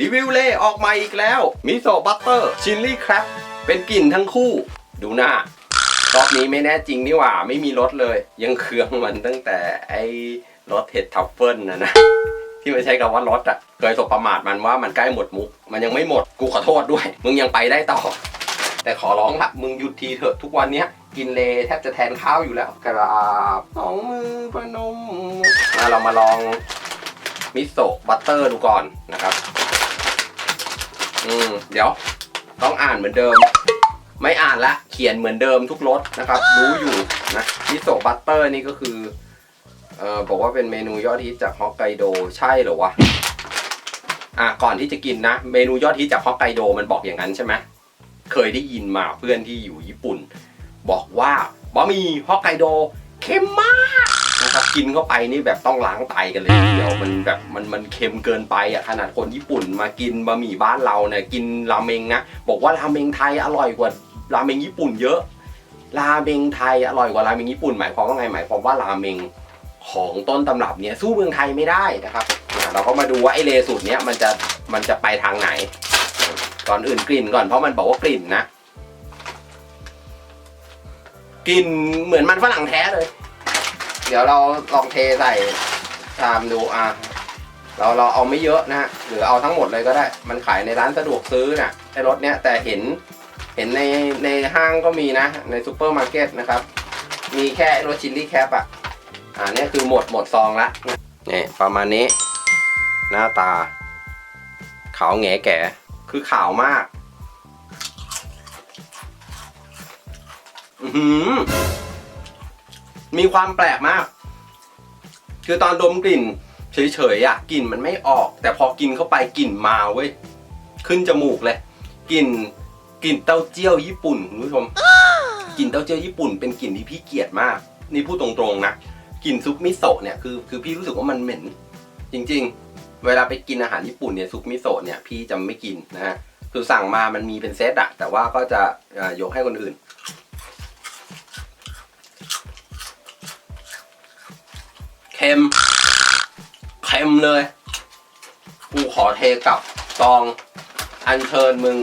รีวิวเล่ออกมาอีกแล้วมิโซะบัตเตอร์ชิลลี่ครับเป็นกลิ่นทั้งคู่ ดูหน้ารอบนี้ไม่แน่จริงนี่หว่า ไม่มีรสเลย ยังเคืองมันตั้งแต่ไอ้รสเห็ดทัฟเฟิลนะนะ ที่มันใช้คำว่ารสอะ เคยสบประมาทมันว่ามันใกล้หมดมุก มันยังไม่หมดกูขอโทษด้วย มึงยังไปได้ต่อ แต่ขอร้องละมึงหยุดทีเถอะทุกวันเนี้ยกินเลแทบจะแทนข้าวอยู่แล้ว กราบสองมือพนมมาเรามาลองมิโซะบัตเตอร์ดูก่อนนะครับ อืมเดี๋ยว ต้องอ่านเหมือนเดิม ไม่อ่านละ เขียนเหมือนเดิมทุกรสนะครับ รู้อยู่นะมิโซะบัตเตอร์นี่ก็คือเอ่อบอกว่าเป็นเมนูยอดฮิตจากฮอกไกโดใช่เหรอวะอะก่อนที่จะกินนะ เมนูยอดฮิตจากฮอกไกโดมันบอกอย่างนั้นใช่ไหมเคยได้ยินมาเพื่อนที่อยู่ญี่ปุ่น บอกว่าบะหมี่ฮอกไกโดเค็มมาก นะครับกินเข้าไปนี่แบบต้องล้างไตกันเลยทีเดียวมันแบบมันมันเค็มเกินไปอะขนาดคนญี่ปุ่นมากินบะหมี่บ้านเราเนี่ยกินราเมงนะบอกว่าราเมงไทยอร่อยกว่าราเมงญี่ปุ่นเยอะราเมงไทยอร่อยกว่าราเมงญี่ปุ่นหมายความว่าไงหมายความว่าราเมงของต้นตำรับเนี่ยสู้เมืองไทยไม่ได้นะครับอ่าเราก็มาดูว่าไอเลสูตรเนี้ยมันจะมันจะไปทางไหน ก่อนอื่นกลิ่นก่อนเพราะมันบอกว่ากลิ่นนะกลิ่นเหมือนมันฝรั่งแท้เลย เดี๋ยวเราลองเทใส่ชามดูอะเราเราเอาไม่เยอะนะฮะหรือเอาทั้งหมดเลยก็ได้ มันขายในร้านสะดวกซื้อนะไอรถเนี้ยแต่เห็นเห็นในในห้างก็มีนะ ในซูเปอร์มาร์เก็ตนะครับ มีแค่รสชิลลี่แคปอะอ่าเนี่ยคือหมดหมดซองละนี่ประมาณนี้ หน้าตา ขาวแงแก่คือขาวมาก อือหือ มีความแปลกมาก คือตอนดมกลิ่นเฉยๆอะกลิ่นมันไม่ออก แต่พอกินเข้าไปกลิ่นมาเว้ยขึ้นจมูกเลยกลิ่นกลิ่นเต้าเจี้ยวญี่ปุ่นคุณผู้ชมกลิ่นเต้าเจี้ยวญี่ปุ่นเป็นกลิ่นที่พี่เกลียดมาก นี่พูดตรงๆนะกลิ่นซุปมิโซะเนี่ยคือคือพี่รู้สึกว่ามันเหม็น จริง ๆ เวลาไปกินอาหารญี่ปุ่นเนี่ยซุปมิโซะเนี่ยพี่จะไม่กินนะฮะคือสั่งมามันมีเป็นเซตอะแต่ว่าก็จะเอ่อยกให้คนอื่น ค็มเค็มเลย กูขอเทกลับซองอัญเชิญมึง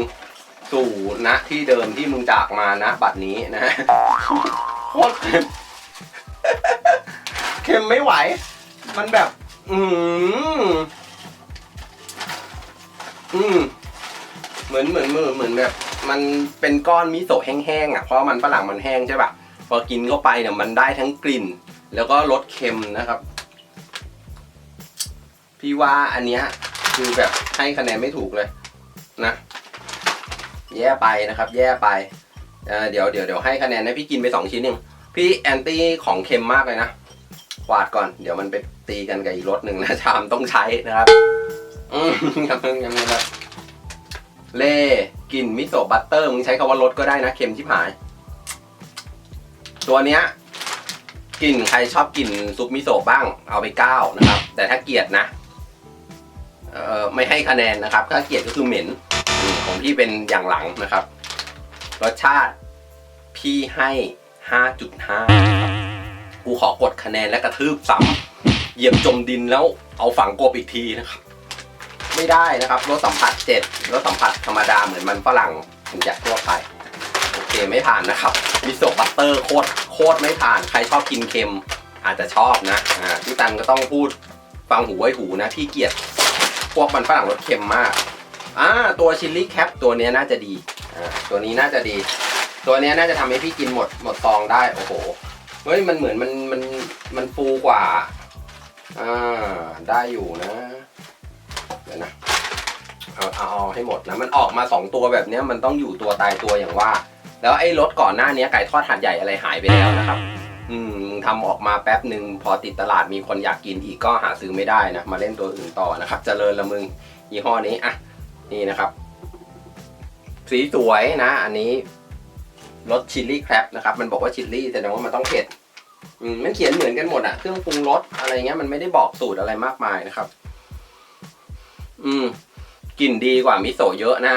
สู่ณที่เดิมที่มึงจากมานะบัดนี้นะโคตรเค็มเค็มไม่ไหว มันแบบ อืมอืมเหมือนเหมือนเหมือนเหมือนแบบ มันเป็นก้อนมิโซะแห้งๆอะเพราะมันฝรั่งมันแห้งใช่ปะพอกินเข้าไปเนี่ยมันได้ทั้งกลิ่น แล้วก็รสเค็มนะครับ พี่ว่าอันเนี้ยคือแบบให้คะแนนไม่ถูกเลยนะ แย่ไปนะครับ แย่ไปเเดี๋ยวเดี๋ยวเดี๋ยวให้คะแนนให้พี่กินไปสองชิ้นเองพี่แอนตี้ของเค็มมากเลยนะกวาดก่อน เดี๋ยวมันไปตีกันกับอีกรถหนึ่งนะชามต้องใช้นะครับอืมยังยังยังเล่กลิ่นมิโซะบัตเตอร์มึงใช้คำว่ารสก็ได้นะเค็มชิบหาย ตัวเนี้ยกลิ่นใครชอบกลิ่นซุปมิโซะบ้างเอาไปก้านะครับ แต่ถ้าเกลียดนะ ไม่ให้คะแนนนะครับ ถ้าเกลียดก็คือเหม็นของพี่เป็นอย่างหลังนะครับ รสชาติพี่ให้ห้าจุดห้ากูขอกดคะแนนและกระทืบซ้ำเหยียบจมดินแล้วเอาฝังกบอีกทีนะครับ ไม่ได้นะครับรสสัมผัสเจ็ดรสสัมผัสธรรมดาเหมือนมันฝรั่งถึงจะทั่วไปโอเคไม่ผ่านนะครับมิโซะบัตเตอร์โคตรโคตรไม่ผ่านใครชอบกินเค็มอาจจะชอบนะอ่าพี่ตันก็ต้องพูดฟังหูไว้หูนะพี่เกลียด พวกมันฝรั่งรสเค็มมากอ่าตัวชิลลี่แคปตัวนี้น่าจะดีอ่าตัวนี้น่าจะดี ตัวนี้น่าจะทำให้พี่กินหมดหมดซองได้โอ้โหเฮ้ยมันเหมือนมันมันมันฟูกว่าอ่าได้อยู่นะเดี๋ยวนะเอาเอาเอาให้หมดนะมันออกมาสองตัวแบบนี้มันต้องอยู่ตัวตายตัวอย่างว่า แล้วไอ้รถก่อนหน้านี้ไก่ทอดหาดใหญ่อะไรหายไปแล้วนะครับ อืมมึงทำออกมาแป๊บหนึ่งพอติดตลาดมีคนอยากกินอีกก็หาซื้อไม่ได้นะมาเล่นตัวอื่นต่อนะครับเจริญละมึงยี่ห้อนี้อะนี่นะครับ สีสวยนะ อันนี้รสชิลลี่แครบนะครับ มันบอกว่าชิลลี่แสดงว่ามันต้องเผ็ดอืมมันเขียนเหมือนกันหมดอะเครื่องปรุงรสอะไรเงี้ยมันไม่ได้บอกสูตรอะไรมากมายนะครับ อืมกลิ่นดีกว่ามิโซะเยอะนะ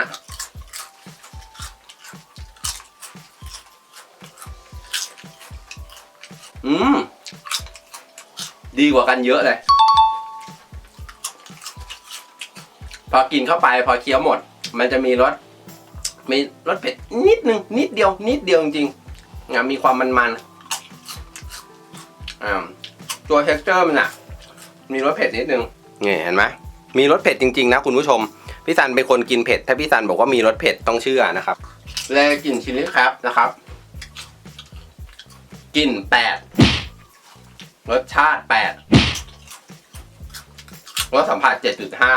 อืม ดีกว่ากันเยอะเลยฝอกินเข้าไปพอเคี้ยวหมด มันจะมีรส มีรสเผ็ดนิดนึง นิดเดียว นิดเดียวจริงๆนะมีความมันๆอ่าตัวเท็กเจอร์มันอะมีรสเผ็ดนิดนึงนี่เห็นไหมมีรสเผ็ดจริงๆนะคุณผู้ชม พี่ซันเป็นคนกินเผ็ด ถ้าพี่ซันบอกว่ามีรสเผ็ดต้องเชื่อนะครับเลยกลิ่นชิลลี่ครับนะครับ กลิ่นแปด รสชาติแปดรสสัมผัสเจ็ดจุดห้า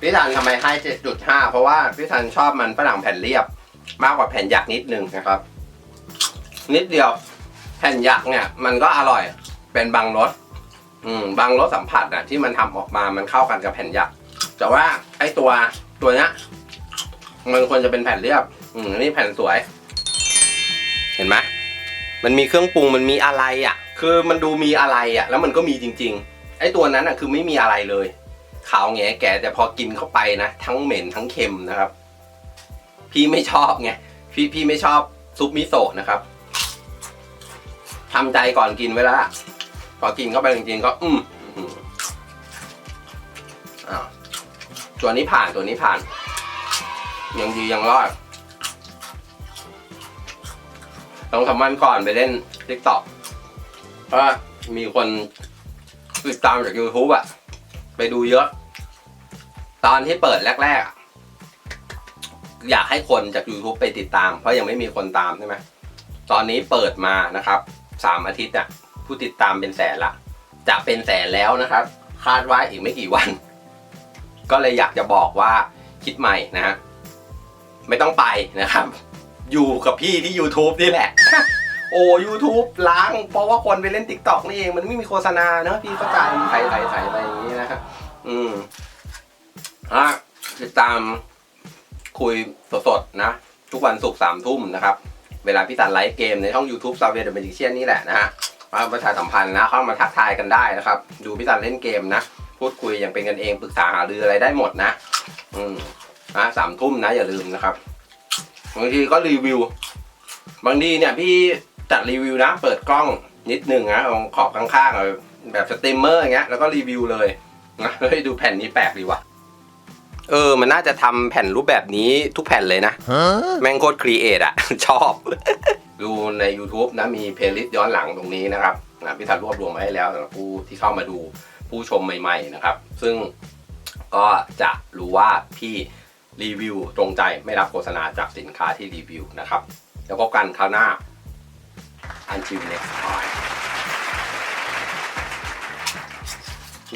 พี่ซันทำไมให้เจ็ดจุดห้าเพราะว่าพี่ซันชอบมันฝรั่งแผ่นเรียบ มากกว่าแผ่นหยักนิดนึงนะครับ นิดเดียวแผ่นหยักเนี่ย มันก็อร่อยเป็นบางรสอืมบางรสสัมผัสอะ ที่มันทำออกมามันเข้ากันกับแผ่นหยัก แต่ว่าไอ้ตัวตัวเนี้ยมันควรจะเป็นแผ่นเรียบ อืมอันนี่แผ่นสวย เห็นไหม มันมีเครื่องปรุงมันมีอะไรอะ คือมันดูมีอะไรอะ แล้วมันก็มีจริง ๆ ไอ้ตัวนั้นอะคือไม่มีอะไรเลย ขาวแงแก่แต่พอกินเข้าไปนะ ทั้งเหม็นทั้งเค็มนะครับ พี่ไม่ชอบไงพี่พี่ไม่ชอบซุปมิโซะนะครับทำใจก่อนกินไว้แล้วพอกินเข้าไปจริงๆก็ อืมอืมอ้าตัวนี้ผ่านตัวนี้ผ่าน ยังดียังรอด สองสามวันก่อนไปเล่นทิกตอกเพราะมีคนติดตามจาก YouTube อะไปดูเยอะ ตอนที่เปิดแรกๆอยากให้คนจาก YouTube ไปติดตาม เพราะยังไม่มีคนตามใช่ไหมตอนนี้เปิดมานะครับสามอาทิตย์อะผู้ติดตามเป็นแสนละ จะเป็นแสนแล้วนะครับ คาดว่าอีกไม่กี่วัน ก็เลยอยากจะบอกว่าคิดใหม่นะฮะไม่ต้องไปนะครับ อยู่กับพี่ที่ YouTube นี่แหละ โอ้ YouTube ล้าง เพราะว่าคนไปเล่น t ิ k t o k นี่เอง มันไม่มีโฆษณาเนอะพี่เข้าใจไถ่ไถ่ไถ่ไปอย่างนี้นะครับอืมอะติดตามคุยสดๆนะ ทุกวันศุกร์สามทุ่มนะครับ เวลาพี่ตันไลฟ์เกมในช่อง YouTube s a v e r the Magician นี่แหละนะฮะมาประชาสัมพันธ์นะเข้ามาทักทายกันได้นะครับ ดูพี่ตันเล่นเกมนะ พูดคุยอย่างเป็นกันเองปรึกษาหารืออะไรได้หมดนะ อืมนะสามทุ่มนะอย่าลืมนะครับ บางทีก็รีวิว บางทีเนี่ยพี่จัดรีวิวนะ เปิดกล้องนิดนึงนะเอาขอบข้างๆเอาแบบสตรีมเมอร์อย่างเงี้ยแล้วก็รีวิวเลยนะเฮ้ยดูแผ่นนี้แปลกดีว่ะเออ มันน่าจะทำแผ่นรูปแบบนี้ทุกแผ่นเลยนะ แม่งโคตรครีเอทอะชอบ ดูใน YouTube นะ มีเพลย์ลิสต์ย้อนหลังตรงนี้นะครับนะพี่ทันรวบรวมมาให้แล้วสำหรับผู้ที่เข้ามาดูผู้ชมใหม่ ๆ นะครับ ซึ่งก็จะรู้ว่าพี่ รีวิวตรงใจไม่รับโฆษณาจากสินค้าที่รีวิวนะครับ แล้วก็กันคราวหน้า until next time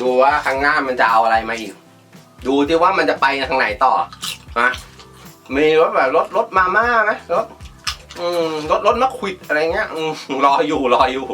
ดูว่าครั้งหน้ามันจะเอาอะไรมาอีก ดูที่ว่ามันจะไปทางไหนต่อนะมีรถแบบรถรถมาม่าไหมรถอืมรถรถมะขวิดอะไรเงี้ยอืมรออยู่รออยู่